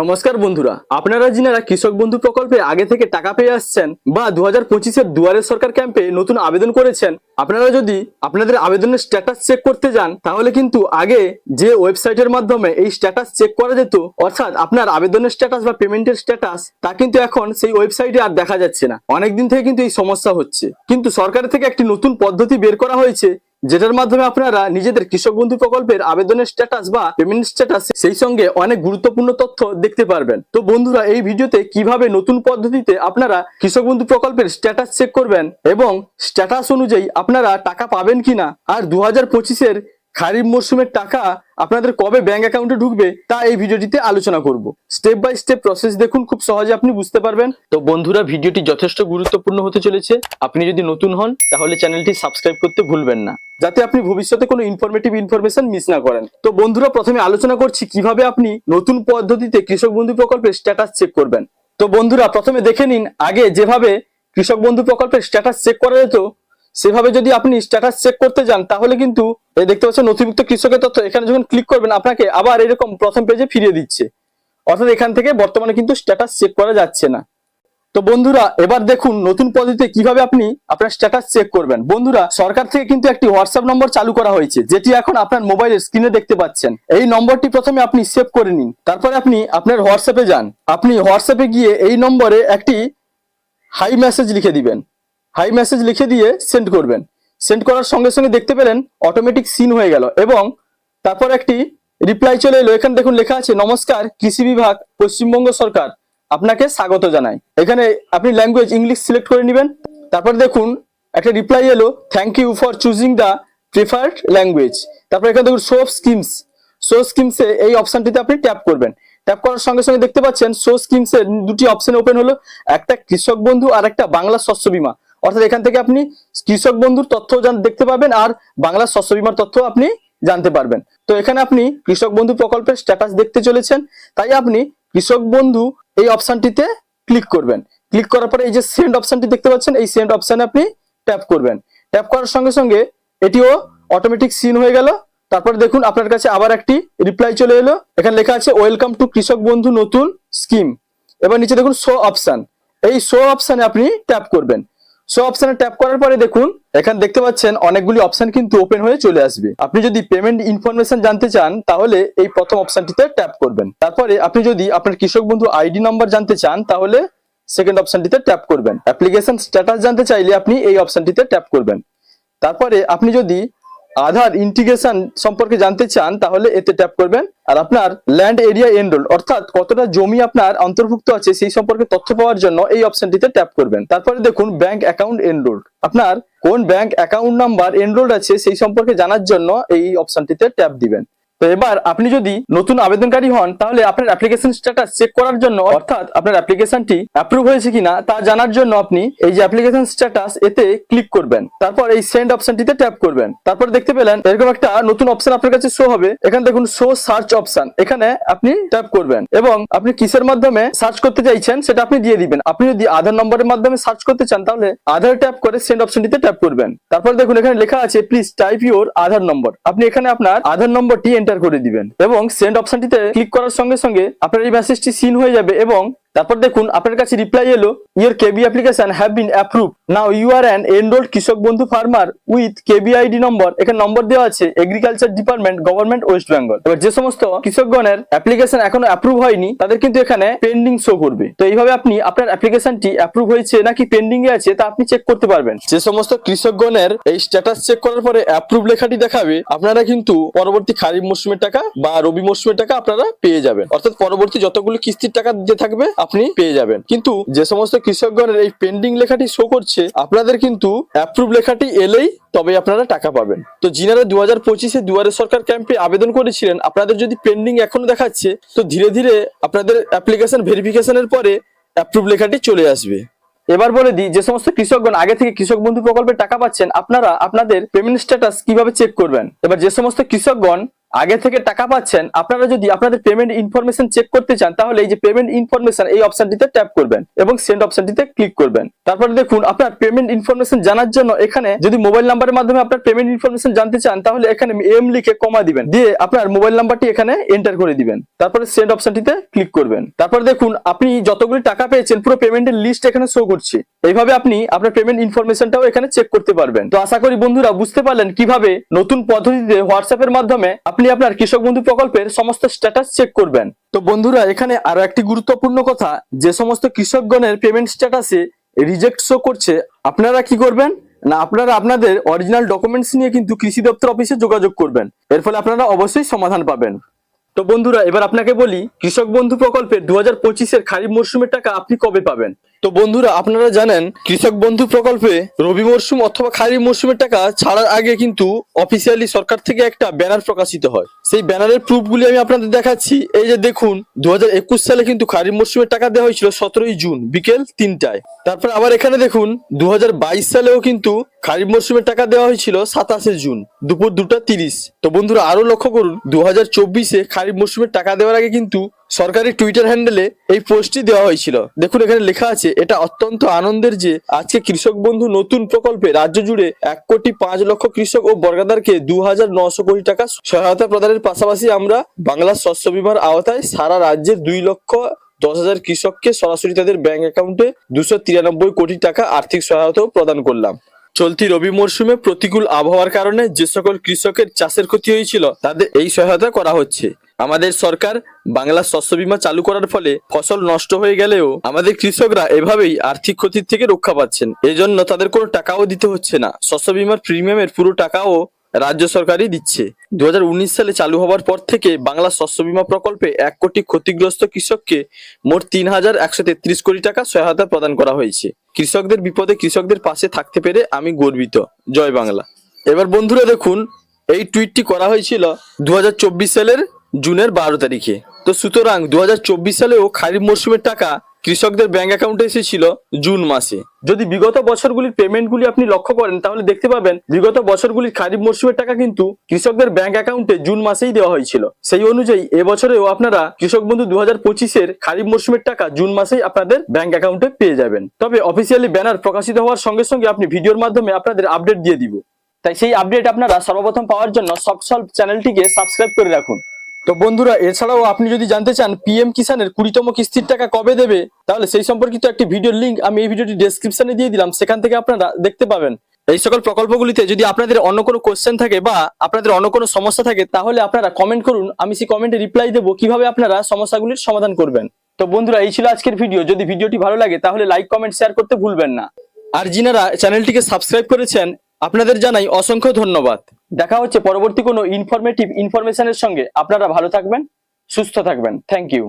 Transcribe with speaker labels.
Speaker 1: নমস্কার বন্ধুরা, আপনারা যিনারা কৃষক বন্ধু প্রকল্পে আগে থেকে টাকা পেয়ে আসছেন বা দু হাজার পঁচিশের দুয়ারে সরকার ক্যাম্পে নতুন আবেদন করেছেন, আপনারা যদি আপনাদের আবেদনের স্ট্যাটাস চেক করতে যান, তাহলে কিন্তু আগে যে ওয়েবসাইটের মাধ্যমে এই স্ট্যাটাস চেক করা যেত, অর্থাৎ আপনার আবেদনের স্ট্যাটাস বা পেমেন্টের স্ট্যাটাস তা কিন্তু এখন সেই ওয়েবসাইটে আর দেখা যাচ্ছে না। অনেকদিন থেকে কিন্তু এই সমস্যা হচ্ছে। কিন্তু সরকার থেকে একটি নতুন পদ্ধতি বের করা হয়েছে যেটার মাধ্যমে আপনারা নিজেদের কৃষক বন্ধু প্রকল্পের আবেদনের স্ট্যাটাস বা পেমেন্ট স্ট্যাটাস সেই সঙ্গে অনেক গুরুত্বপূর্ণ তথ্য দেখতে পারবেন। তো বন্ধুরা, এই ভিডিওতে কীভাবে নতুন পদ্ধতিতে আপনারা কৃষক বন্ধু প্রকল্পের স্ট্যাটাস চেক করবেন এবং স্ট্যাটাস অনুযায়ী আপনারা টাকা পাবেন কিনা? আর দু হাজার পঁচিশের খারিফ মরশুমের টাকা আপনাদের কবে ব্যাংক অ্যাকাউন্টে ঢুকবে, তা এই ভিডিওটিতে আলোচনা করব। স্টেপ বাই স্টেপ প্রসেস দেখুন, খুব সহজে আপনি বুঝতে পারবেন। তো বন্ধুরা, ভিডিওটি যথেষ্ট গুরুত্বপূর্ণ হতে চলেছে। আপনি যদি নতুন হন, তাহলে চ্যানেলটি সাবস্ক্রাইব করতে ভুলবেন না। যাতে আপনি ভবিষ্যতে কোনো ইনফরমেটিভ ইনফরমেশন মিস না করেন। তো বন্ধুরা, প্রথমে আলোচনা করছি কীভাবে আপনি নতুন পদ্ধতিতে কৃষক বন্ধু প্রকল্পের স্ট্যাটাস চেক করবেন। তো বন্ধুরা, প্রথমে দেখে নিন, আগে যেভাবে কৃষক বন্ধু প্রকল্পের স্ট্যাটাস চেক করা যেত সেভাবে যদি আপনি স্ট্যাটাস চেক করতে যান, তাহলে কিন্তু দেখতে পাচ্ছেন নথিভুক্ত কৃষকের তথ্য। এখানে যখন ক্লিক করবেন, আপনাকে আবার এরকম প্রথম পেজে ফিরিয়ে দিচ্ছে। অর্থাৎ এখান থেকে বর্তমানে কিন্তু স্ট্যাটাস চেক করা যাচ্ছে না। তো বন্ধুরা, এবার দেখুন নতুন পদ্ধতিতে কীভাবে আপনি আপনার স্ট্যাটাস চেক করবেন। বন্ধুরা, সরকার থেকে কিন্তু একটি হোয়াটসঅ্যাপ নম্বর চালু করা হয়েছে, যেটি এখন আপনার মোবাইলের স্ক্রিনে দেখতে পাচ্ছেন। এই নম্বরটি প্রথমে আপনি সেভ করে নিন। তারপরে আপনি আপনার হোয়াটসঅ্যাপে যান। আপনি হোয়াটসঅ্যাপে গিয়ে এই নম্বরে একটি হাই মেসেজ লিখে দিবেন। হাই মেসেজ লিখে দিয়ে সেন্ড করবেন। সেন্ড করার সঙ্গে সঙ্গে দেখতে পেলেন অটোমেটিক সিন হয়ে গেল এবং তারপর একটি রিপ্লাই চলে এলো। এখানে দেখুন লেখা আছে, নমস্কার, কৃষি বিভাগ, পশ্চিমবঙ্গ সরকার। আপনাকে স্বাগত জানাই। এখানে আপনি ল্যাঙ্গুয়েজ ইংলিশ সিলেক্ট করে নেবেন। তারপর দেখুন একটা রিপ্লাই এলো thank you for choosing the preferred language তারপর এখানে দেখুন শো স্কিমস শো স্কিমসে এই অপশনটিতে আপনি ট্যাপ করবেন। ট্যাপ করার সঙ্গে সঙ্গে দেখতে পাচ্ছেন শো স্কিমসের দুটি অপশন ওপেন হলো। একটা কৃষক বন্ধু আর একটা বাংলা শস্য বীমা। অর্থাৎ এখান থেকে আপনি কৃষক বন্ধুর তথ্য দেখতে পাবেন আর বাংলা শস্য বীমার তথ্য আপনি জানতে পারবেন। তো এখানে আপনি কৃষক বন্ধু প্রকল্পের স্ট্যাটাস দেখতে চলেছেন, তাই আপনি কৃষক বন্ধু এই অপশানটিতে ক্লিক করবেন। ক্লিক করার পরে এই যে সেন্ড অপশনটি দেখতে পাচ্ছেন, এই সেন্ড অপশানে আপনি ট্যাপ করবেন। ট্যাপ করার সঙ্গে সঙ্গে এটিও অটোমেটিক সিন হয়ে গেল। তারপর দেখুন আপনার কাছে আবার একটি রিপ্লাই চলে এলো। এখানে লেখা আছে ওয়েলকাম টু কৃষক বন্ধু নতুন স্কিম এবার নিচে দেখুন শো অপশান এই শো অপশানে আপনি ট্যাপ করবেন। শো অপশানে ট্যাপ করার পরে দেখুন, এখানে দেখতে পাচ্ছেন অনেকগুলি অপশান কিন্তু ওপেন হয়ে চলে আসবে। আপনি যদি পেমেন্ট ইনফরমেশন জানতে চান, তাহলে এই প্রথম অপশানটিতে ট্যাপ করবেন। তারপরে আপনি যদি আপনার কৃষক বন্ধু আইডি নাম্বার জানতে চান, তাহলে সেকেন্ড অপশানটিতে ট্যাপ করবেন। অ্যাপ্লিকেশন স্ট্যাটাস জানতে চাইলে আপনি এই অপশানটিতে ট্যাপ করবেন। তারপরে আপনি যদি আধার ইন্টিগ্রেশন সম্পর্কে জানতে চান, তাহলে এতে ট্যাপ করবেন। আর আপনার ল্যান্ড এরিয়া এনরোল অর্থাৎ কতটা জমি আপনার অন্তর্ভুক্ত আছে, সেই সম্পর্কে তথ্য পাওয়ার জন্য এই অপশনটিতে ট্যাপ করবেন। তারপরে দেখুন ব্যাংক অ্যাকাউন্ট এনরোল আপনার কোন ব্যাংক অ্যাকাউন্ট নাম্বার এনরোল আছে, সেই সম্পর্কে জানার জন্য এই অপশনটিতে ট্যাপ দিবেন। তো এবার আপনি যদি নতুন আবেদনকারী হন, তাহলে আপনার অ্যাপ্লিকেশন স্ট্যাটাস চেক করার জন্য, অর্থাৎ আপনার অ্যাপ্লিকেশনটি অ্যাপ্রুভ হয়েছে কিনা, তা জানার জন্য আপনি এই যে অ্যাপ্লিকেশন স্ট্যাটাস এতে ক্লিক করবেন। তারপর এই সেন্ড অপশনটিতে ট্যাপ করবেন। তারপর দেখতে পেলেন, এরকম একটা নতুন অপশন আপনার কাছে শো হবে। এখানে দেখুন শো সার্চ অপশন এখানে আপনি ট্যাপ করবেন এবং আপনি কিসের মাধ্যমে সার্চ করতে চাইছেন, সেটা আপনি দিয়ে দিবেন। আপনি যদি আধার নম্বরের মাধ্যমে সার্চ করতে চান, তাহলে আধার ট্যাপ করে সেন্ড অপশনটিতে ট্যাপ করবেন। তারপর দেখুন, এখানে লেখা আছে please type your Aadhaar number আপনি এখানে আপনার আধার নম্বরটি এন্টার করে দিবেন। এবং সেন্ড অপশনটিতে ক্লিক করার সঙ্গে সঙ্গে আপনার এই মেসেজটি সিন হয়ে যাবে এবং তারপর দেখুন, আপনার কাছে রিপ্লাই এলো your KB application have been approved now you are an enrolled Krishak Bandhu farmer with KB ID number এখানে নম্বর দেওয়া আছে agriculture department government West Bengal এবার যে সমস্ত কৃষকগণের অ্যাপ্লিকেশন এখনও অ্যাপ্রুভ হয়নি, তাদের কিন্তু এখানে পেন্ডিং শো করবে। তো এইভাবে আপনি আপনার অ্যাপ্লিকেশনটি অ্যাপ্রুভ হয়েছে নাকি পেন্ডিং এ আছে তা আপনি চেক করতে পারবেন। যে সমস্ত কৃষকগণের এই স্ট্যাটাস চেক করার পরে অ্যাপ্রুভ লেখাটি দেখাবে, আপনারা কিন্তু পরবর্তী খারিফ মৌসুমের টাকা বা রবি মৌসুমের টাকা আপনারা পেয়ে যাবেন। অর্থাৎ পরবর্তী যতগুলো কিস্তির টাকা যে থাকবে আপনি পেয়ে যাবেন। কিন্তু যে সমস্ত কৃষকগণের এই পেন্ডিং লেখাটি শো করছে, আপনাদের কিন্তু অ্যাপ্রুভ লেখাটি এলেই তবে আপনারা টাকা পাবেন। তো যিনারা দু হাজার পঁচিশে দুয়ারে সরকার ক্যাম্পে আবেদন করেছিলেন, আপনাদের যদি পেন্ডিং এখনও দেখাচ্ছে, তো ধীরে ধীরে আপনাদের অ্যাপ্লিকেশন ভেরিফিকেশনের পরে অ্যাপ্রুভ লেখাটি চলে আসবে। এবার বলে দিই, যে সমস্ত কৃষকগণ, আগে থেকে কৃষক বন্ধু প্রকল্পে টাকা পাচ্ছেন, আপনারা আপনাদের পেমেন্ট স্ট্যাটাস কীভাবে চেক করবেন? এবার যে সমস্ত কৃষকগণ আগে থেকে টাকা পাচ্ছেন, আপনারা যদি আপনাদের পেমেন্ট ইনফরমেশন চেক করতে চান, তাহলে এই যে পেমেন্ট ইনফরমেশন এই অপশনটিতে ট্যাপ করবেন এবং সেন্ড অপশনটিতে ক্লিক করবেন। তারপরে দেখুন, আপনার পেমেন্ট ইনফরমেশন জানার জন্য এখানে যদি মোবাইল নাম্বারের মাধ্যমে আপনার পেমেন্ট ইনফরমেশন জানতে চান, তাহলে এখানে এম লিখে কমা দিবেন। দিয়ে আপনার মোবাইল নাম্বারটি এখানে এন্টার করে দিবেন। তারপরে সেন্ড অপশনটিতে ক্লিক করবেন। তারপর দেখুন, আপনি যতগুলি টাকা পেয়েছেন, পুরো পেমেন্টের লিস্ট এখানে শো করছে। এইভাবে আপনি আপনার পেমেন্ট ইনফরমেশনটাও এখানে চেক করতে পারবেন। তো আশা করি বন্ধুরা বুঝতে পারলেন কীভাবে নতুন পদ্ধতিতে হোয়াটসঅ্যাপের মাধ্যমে আপনি আপনার কৃষক বন্ধু প্রকল্পের সমস্ত স্ট্যাটাস চেক করবেন। তো বন্ধুরা, এখানে আরও একটি গুরুত্বপূর্ণ কথা, যে সমস্ত কৃষকগণের পেমেন্ট স্ট্যাটাসে রিজেক্ট শো করছে, আপনারা কি করবেন? না, আপনারা আপনাদের অরিজিনাল ডকুমেন্টস নিয়ে কিন্তু কৃষি দপ্তর অফিসে যোগাযোগ করবেন। এর ফলে আপনারা অবশ্যই সমাধান পাবেন। তো বন্ধুরা, এবার আপনাকে বলি, কৃষক বন্ধু প্রকল্পের দু হাজার পঁচিশের খারিফ মরশুমের টাকা আপনি কবে পাবেন? তো বন্ধুরা, আপনারা জানেন, কৃষক বন্ধু প্রকল্পে রবি মরশুম অথবা খারিফ মরশুমের টাকা ছাড়ার আগে কিন্তু অফিসিয়ালি সরকার থেকে একটা ব্যানার প্রকাশিত হয়। সেই ব্যানারের প্রুফগুলি আমি আপনাদের দেখাচ্ছি। এই যে দেখুন দু হাজার একুশ সালে কিন্তু খারিফ মরশুমের টাকা দেওয়া হয়েছিল সতেরোই জুন, বিকেল তিনটায়। তারপর আবার এখানে দেখুন দু হাজার বাইশ সালেও কিন্তু খারিফ মরশুমের টাকা দেওয়া হয়েছিল সাতাশে জুন, দুপুর দুটা তিরিশ। তো বন্ধুরা আরও লক্ষ্য করুন দু হাজার চব্বিশে খারিফ মরশুমের টাকা দেওয়ার আগে কিন্তু সরকারি টুইটার হ্যান্ডেলে এই পোস্টটি দেওয়া হয়েছিল। দেখুন, এখানে লেখা আছে, এটা অত্যন্ত আনন্দের যে আজকে কৃষক বন্ধু নতুন প্রকল্পে রাজ্য জুড়ে এক কোটি পাঁচ লক্ষ কৃষক ও বর্গাদারকে দু হাজার নশো কোটি টাকা সহায়তা প্রদানের পাশাপাশি আমরা বাংলা শস্য বিমার আওতায় সারা রাজ্যের দুই লক্ষ দশ হাজার কৃষককে সরাসরি তাদের ব্যাংক অ্যাকাউন্টে দুশো তিরানব্বই কোটি টাকা আর্থিক সহায়তাও প্রদান করলাম। চলতি রবি মরশুমে প্রতিকূল আবহাওয়ার কারণে যে সকল কৃষকের চাষের ক্ষতি হয়েছিল, তাদের এই সহায়তা করা হচ্ছে। আমাদের সরকার বাংলা শস্য বীমা চালু করার ফলে ফসল নষ্ট হয়ে গেলেও আমাদের কৃষকরা এভাবেই আর্থিক ক্ষতির থেকে রক্ষা পাচ্ছেন। এজন্য তাদের কোনো টাকাও দিতে হচ্ছে না। শস্য বীমার প্রিমিয়ামের পুরো টাকাও রাজ্য সরকারই দিচ্ছে। দু হাজার উনিশ সালে চালু হওয়ার পর থেকে বাংলা শস্য বীমা প্রকল্পে এক কোটি ক্ষতিগ্রস্ত কৃষককে মোট তিন হাজার একশো তেত্রিশ কোটি টাকা সহায়তা প্রদান করা হয়েছে। কৃষকদের বিপদে কৃষকদের পাশে থাকতে পেরে আমি গর্বিত। জয় বাংলা। এবার বন্ধুরা দেখুন, এই টুইটটি করা হয়েছিল দু হাজার চব্বিশ সালের জুনের বারো তারিখে। তো সুতরাং দু হাজার চব্বিশ সালেও খারিফ মরশুমের টাকা কৃষকদের ব্যাংক অ্যাকাউন্টে এসেছিল জুন মাসে। যদি বিগত বছরগুলির পেমেন্টগুলি আপনি লক্ষ্য করেন, তাহলে দেখতে পাবেন বিগত বছরগুলির খারিফ মরশুমের টাকা কিন্তু কৃষকদের ব্যাংক অ্যাকাউন্টে জুন মাসেই দেওয়া হয়েছিল। সেই অনুযায়ী এবছরেও আপনারা কৃষক বন্ধু দু হাজার পঁচিশের খারিফ মরশুমের টাকা জুন মাসেই আপনাদের ব্যাংক অ্যাকাউন্টে পেয়ে যাবেন। তবে অফিসিয়ালি ব্যানার প্রকাশিত হওয়ার সঙ্গে সঙ্গে আপনি ভিডিওর মাধ্যমে আপনাদের আপডেট দিয়ে দিব। তাই সেই আপডেট আপনারা সর্বপ্রথম পাওয়ার জন্য সফট সলভ চ্যানেলটিকে সাবস্ক্রাইব করে রাখুন। তো বন্ধুরা, এছাড়াও আপনি যদি জানতে চান পিএম কিষানের কুড়িতম কিস্তির টাকা কবে দেবে, তাহলে সেই সম্পর্কিত একটি ভিডিওর লিঙ্ক আমি এই ভিডিওটি ডেসক্রিপশনে দিয়ে দিলাম, সেখান থেকে আপনারা দেখতে পাবেন। এই সকল প্রকল্পগুলিতে যদি আপনাদের অন্য কোনো কোশ্চেন থাকে বা আপনাদের অন্য কোনো সমস্যা থাকে, তাহলে আপনারা কমেন্ট করুন, আমি সেই কমেন্টে রিপ্লাই দেবো, কীভাবে আপনারা সমস্যাগুলির সমাধান করবেন। তো বন্ধুরা, এই ছিল আজকের ভিডিও যদি ভিডিওটি ভালো লাগে, তাহলে লাইক কমেন্ট শেয়ার করতে ভুলবেন না। আর যিনারা চ্যানেলটিকে সাবস্ক্রাইব করেছেন, আপনাদের জানাই অসংখ্য ধন্যবাদ। দেখা হচ্ছে পরবর্তী কোনো ইনফরমেটিভ ইনফরমেশনের সঙ্গে। আপনারা ভালো থাকবেন সুস্থ থাকবেন। Thank you